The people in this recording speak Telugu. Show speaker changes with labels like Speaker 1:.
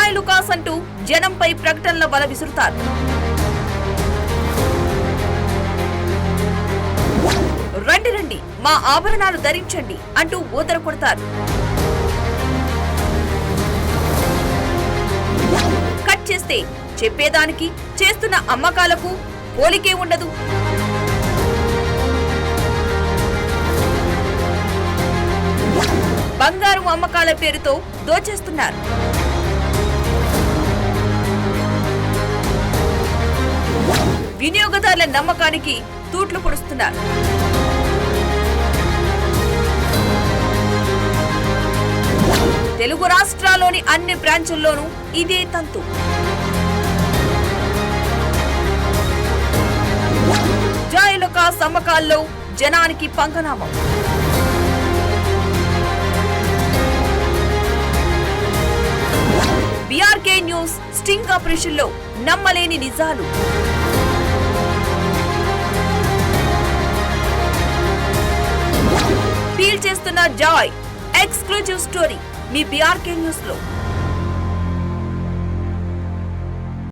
Speaker 1: అంటూ జనంపై ప్రకటనల వల విసురుతారు. రండి రండి మా ఆభరణాలు ధరించండి అంటూ ఊదర కొడతారు. కట్ చేస్తే చెప్పేదానికి చేస్తున్న అమ్మకాలకు పోలికే ఉండదు. బంగారం అమ్మకాల పేరుతో దోచేస్తున్నారు. వినియోగదారుల నమ్మకానికి తూట్లు పొడుస్తున్నారు. తెలుగు రాష్ట్రాల్లోని అన్ని బ్రాంచుల్లోనూ ఇదే తంతు. జాయులక సమ్మకాల్లో జనానికి పంగనామం. బీఆర్కే న్యూస్ స్టింగ్ ఆపరేషన్లో నమ్మలేని నిజాలు. జాయ్. ఎక్స్క్లూజివ్ స్టోరీ మీ బీఆర్కే న్యూస్లో.